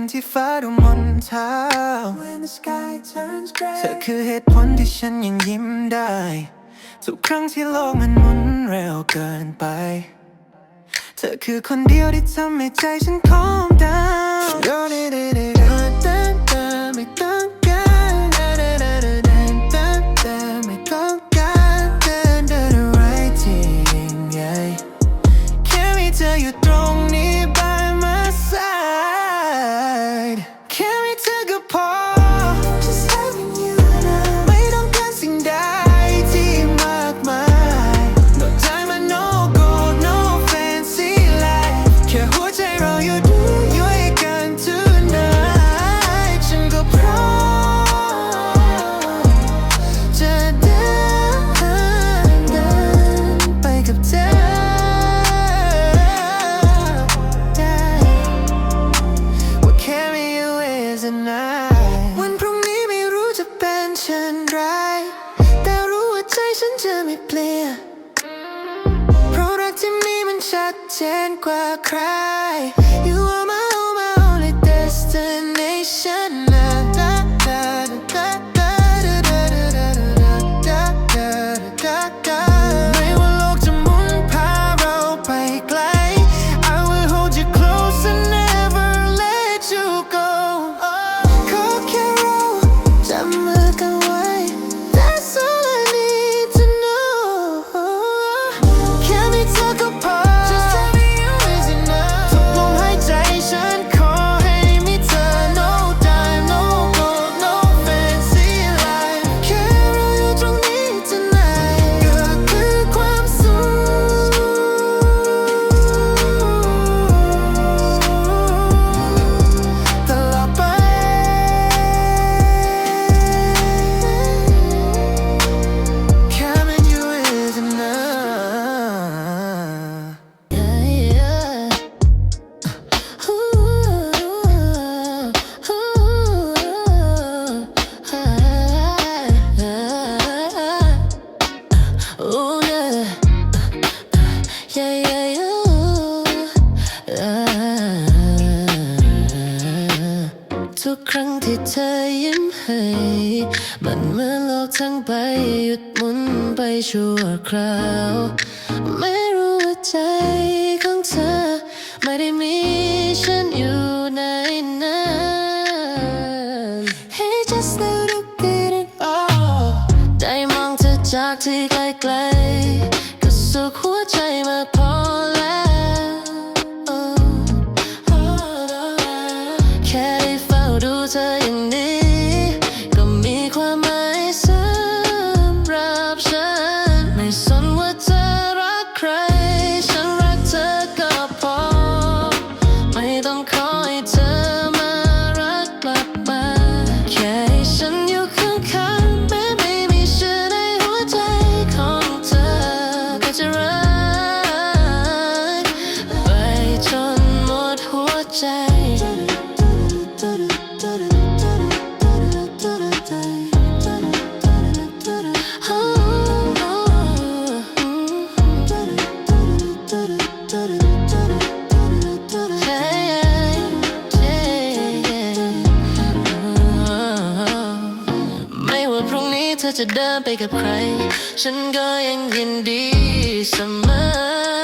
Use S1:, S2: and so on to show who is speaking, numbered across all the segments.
S1: ันที่ฟ้าดูมนเทาเธอคือเหตุผลที่ฉันยังยิ้มได้ ทุกครั้งที่โลกมันหมุนเร็วเกินไป เธอคือคนเดียวที่ทำให้ใจฉัน calm down มันเหมือนโลกทั้ง
S2: ใบหยุดหมุนไปชั่วคราว ไม่รู้ว่าใจของเธอ ไม่ได้มีฉันอยู่ในนั้น Hey just look at it all ได้มองเธอจากที่ไกล ธอจะเดินไปกับใคร ฉันก็ยังยินดีเสมอ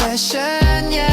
S2: confession, yeah.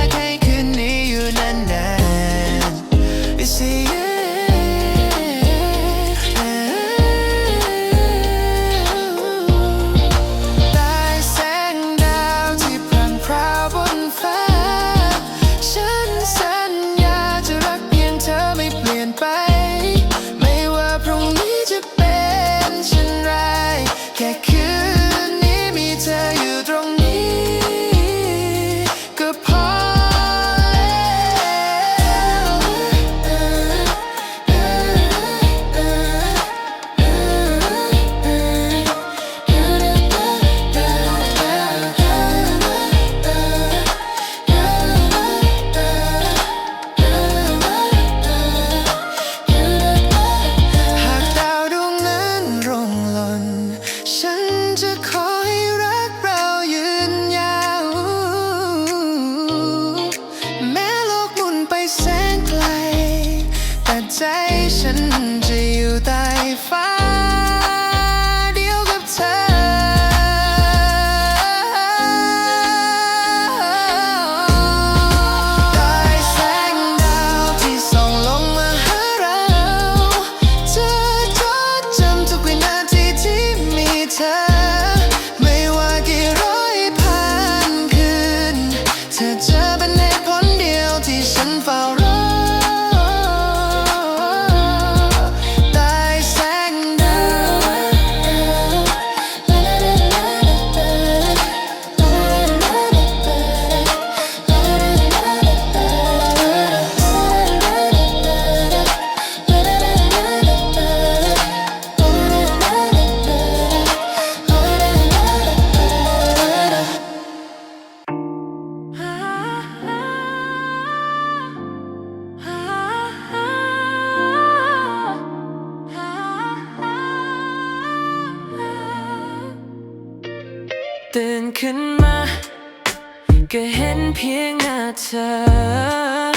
S2: เธอ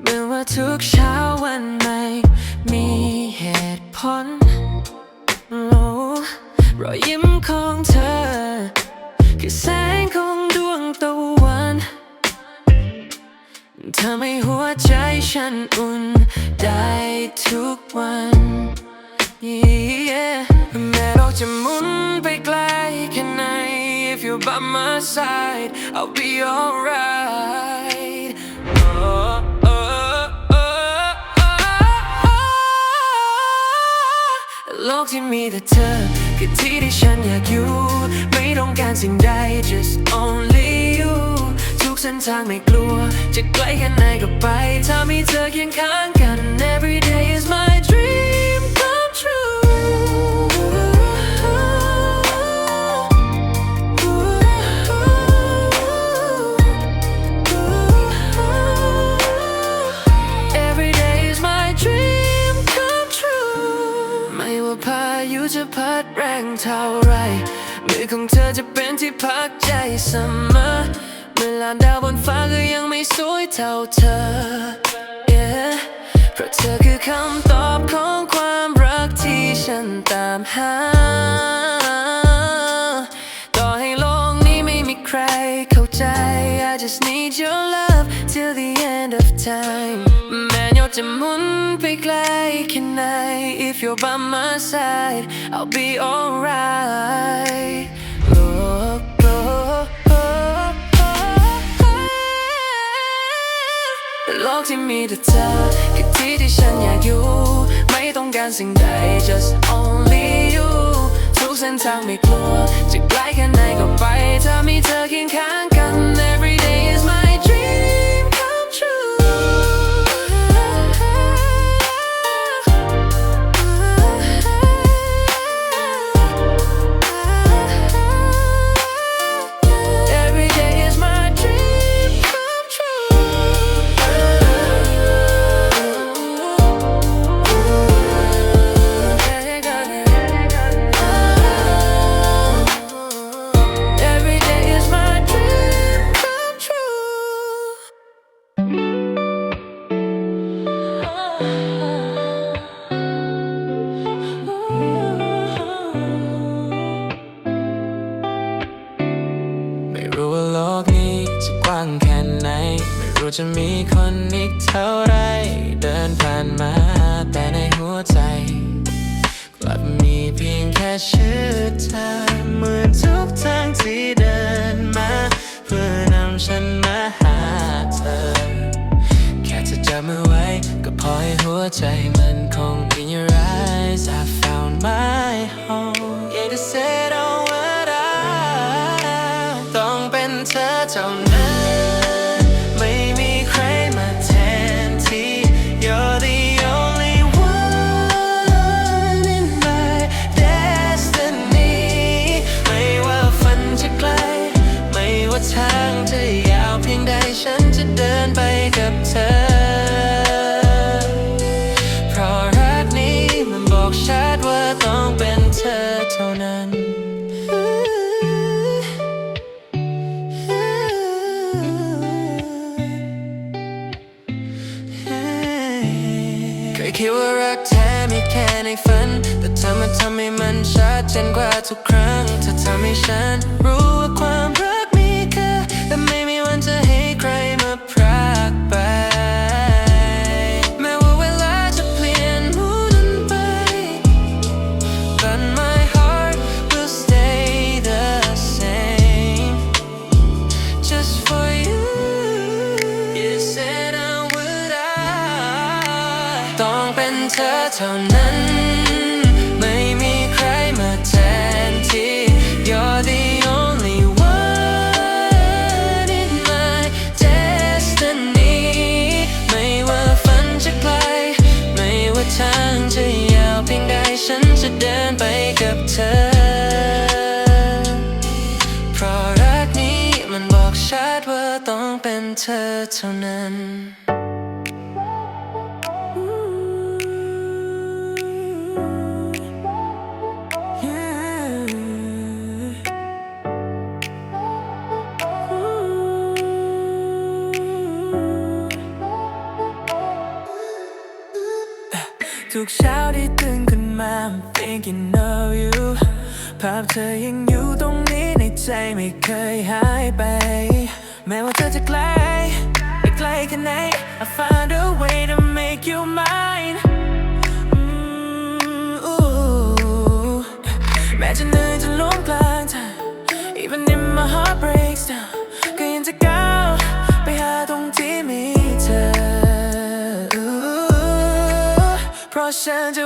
S2: เมื่อว่าทุกเช้าวันใหม่ มีเหตุผลโอ้รอยยิ้มของเธอ คือแสงของดวงตะวันทำให้หัวใจฉันอุ่น ได้ทุกวัน Yeah แม้โลกจะหมุนไปไกลแค่ไหน You're by my side I'll be alright oh, oh, oh, oh, oh. โลกที่มีแต่เธอ คือที่ที่ฉันอยากอยู่ ไม่ต้องการสิ่งใด just only you ทุกเส้นทางไม่กลัว จะไกลแค่ไหนก็ไป ถ้ามีเธอเคียงข้างกัน every day is my ของเธอจะเป็นที่พักใจเสมอเมื่อลานดาวบนฟ้าก็ยังไม่สวยเท่าเธอ yeah เพราะเธอคือคำตอบของความรักที่ฉันตามหา ต่อให้โลกนี้ไม่มีใครเข้าใจ I just need your love till the end of time แม้โยกจะหมุนไปไกลแค่ไหน If you're by my side I'll be alright กที่มีแต่เธอคือที่ที่ฉันอยากอยู่ ไม่ต้องการสิ่งใด just only you ทุกเส้นทางไม่กลัว จะไกลแค่ไหนก็ไป ถ้ามีเธอเคียงข้าง ชัดเจนกว่าทุกครั้งเธอทำให้ฉันรู้ว่าความรักมีค่าแต่ไม่มีวันจะให้ใครมาพรากไป แม้ว่าเวลาจะเปลี่ยนหมุนไป But my heart will stay the same just for you. You said I would I ต้องเป็นเธอเท่านั้น ท่านั้นทุ
S3: กเช้าที่ตื่นขึ้นมา I'm thinking of you ภาพเธอยังอยู่ตรงนี้ในใจไม่เคยหายไป แม้ว่าเธอจะไกล tonight I find a way to make you mine แม้จะเหนื่อยจนล้มกลางทาง Even if my heart breaks down ก็ยังจะก้าวไปหาตรงที่มีเธอเพราะฉันจะ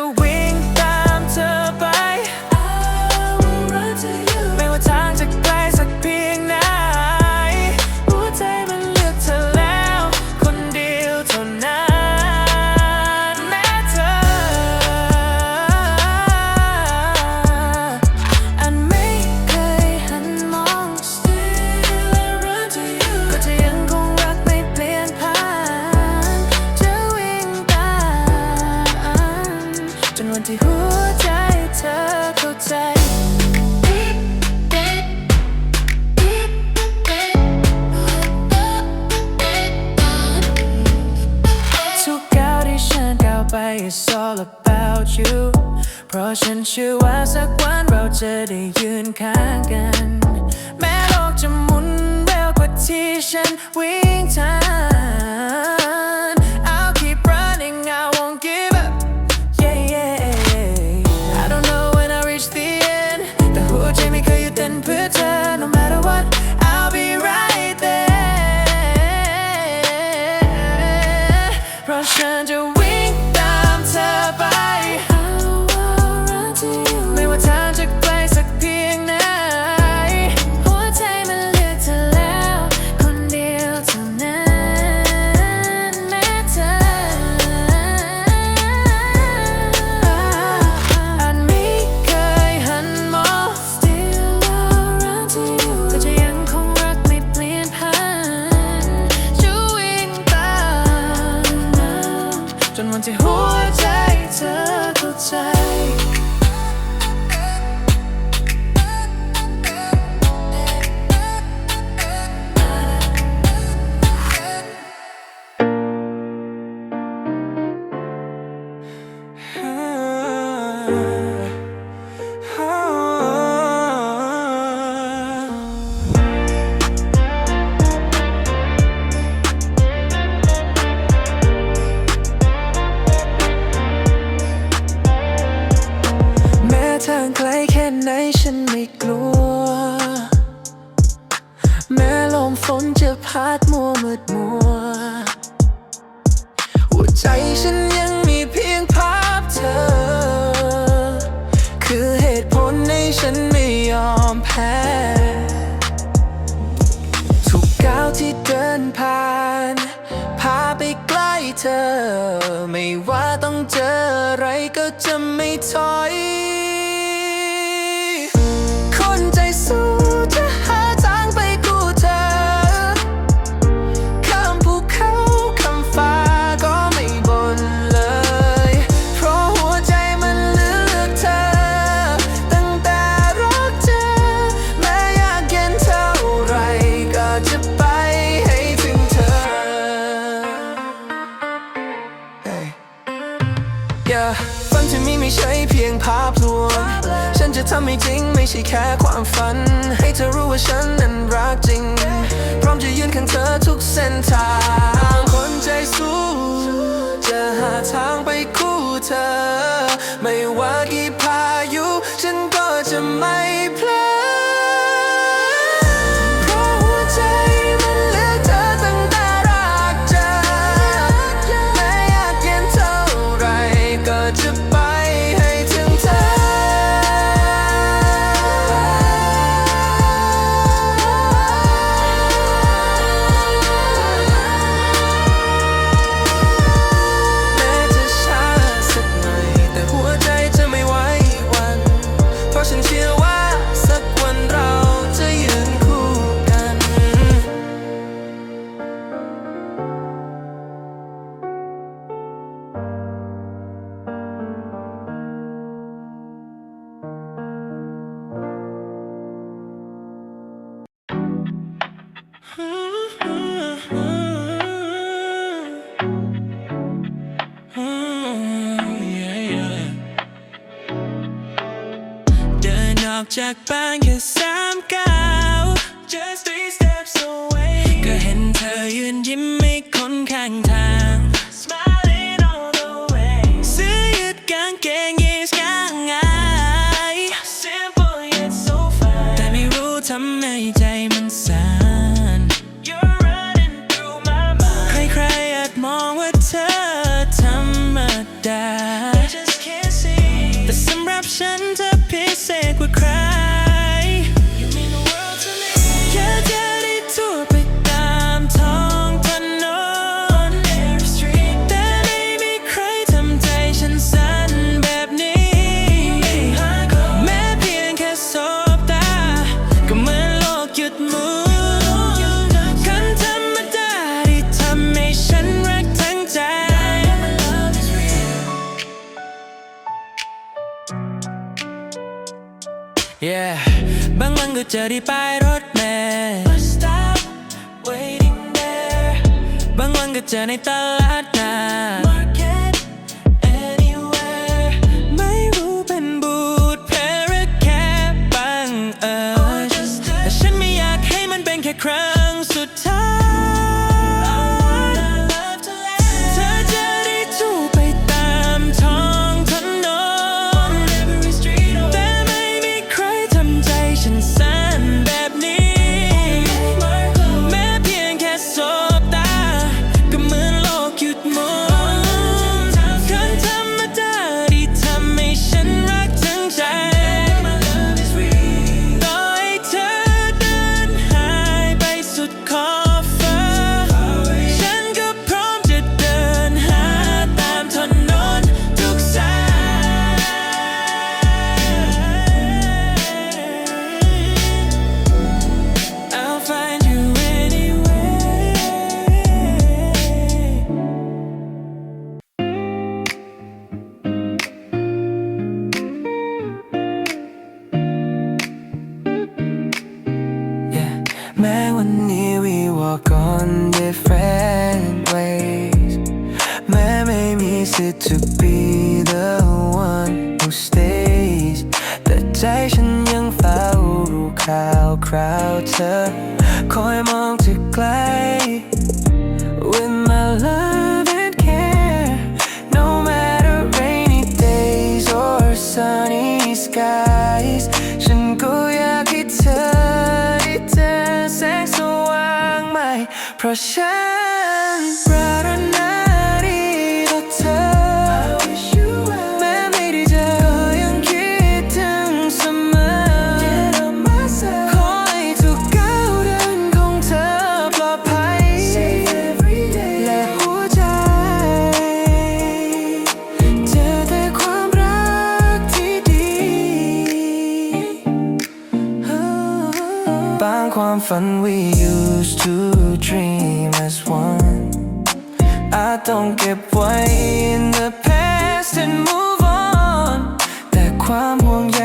S3: ไหนฉันไม่กลัว แม้ลมฝนจะพัดมัวมืดมัว หัวใจฉันยังมีเพียงภาพเธอ คือเหตุผลในฉันไม่ยอมแพ้ ทุกก้าวที่เดินผ่าน พาไปใกล้เธอ ไม่ว่าต้องเจออะไรก็จะไม่ถอย ใช่เพียงภาพลวง ฉันจะทำให้จริงไม่ใช่แค่ความฝัน ให้เธอรู้ว่าฉันนั้นรักจริง พร้อมจะยืนข้างเธอทุกเส้นทางคนใจสู้ จะหาทางไปคู่เธอ ไม่ว่ากี่พายุ ฉันก็จะไม่พลาด knock yes I'm cow Just three steps away. Go ahead and tell you And 모두 저리 바이롯맨 stop waiting there. 방황 끝전에 떨어 One we walk on different ways. แม้ไม่มีสิทธิ์ to be the one who stays. แต่ใจฉันยังเฝ้ารู้ข่าวคราวเธอ คอยมองจากไกล crushing brighter now. ความฝัน we used to dream as one. I don't get why in the past and move on. แต่ความห่วงใย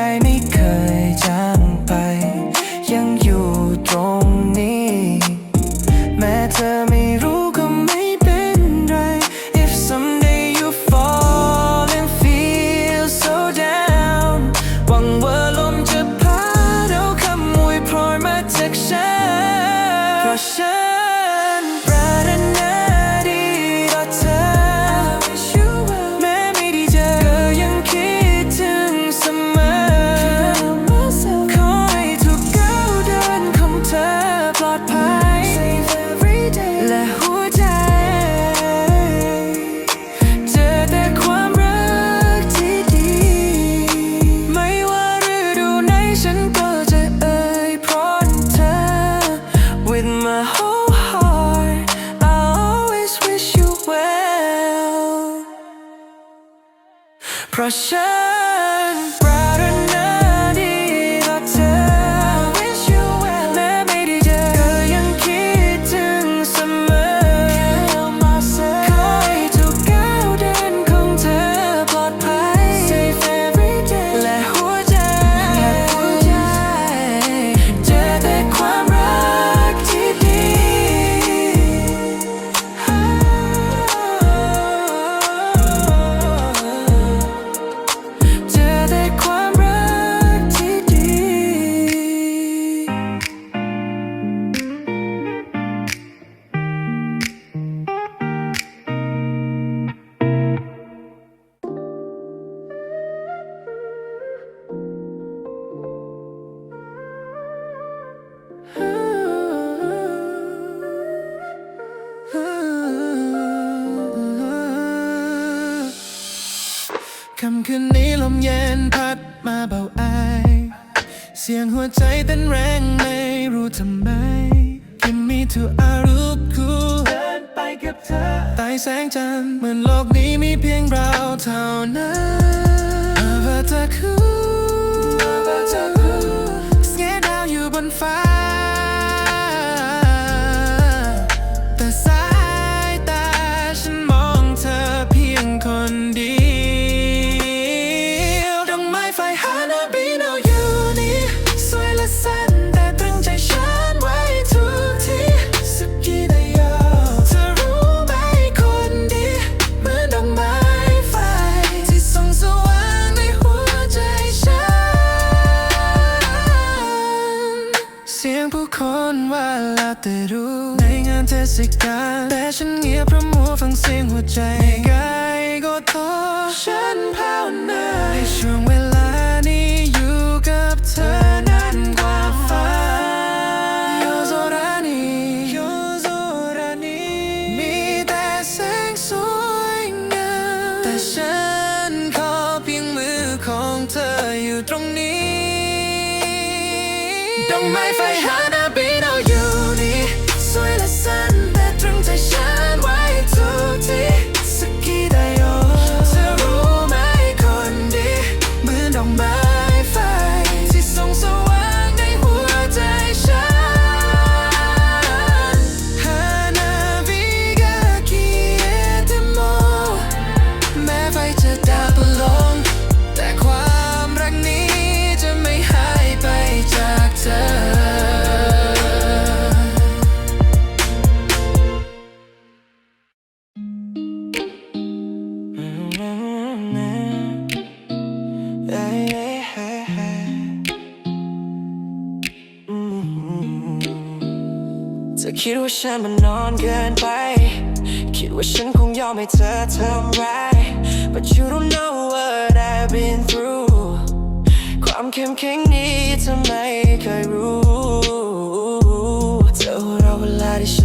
S3: ใจเต้นแร
S1: งไม่รู้ทำไม Give me to a r o o k o เดินไปกับเธอใต้แสงจันทร์เหมือนโลกนี้มีเพียงเราเท่านั้น Avatar cool Avatar cool สเกดาวอยู่บนฟ้า แต่สายตาฉันมองเธอเพียงคนเดียวดอกไม้ไฟฮานาบิโน สิกาแต่ฉันเงียบเพราะมัวฟังเสียงหัวใจ ฉันมันนอนเกินไป
S3: คิดว่าฉันคงยอมให้เธอทำร้าย But you don't know what I've been through ความเข้มแข็งนี้ทำไมเคยรู้ เธอหัรอเวลาที่ฉัน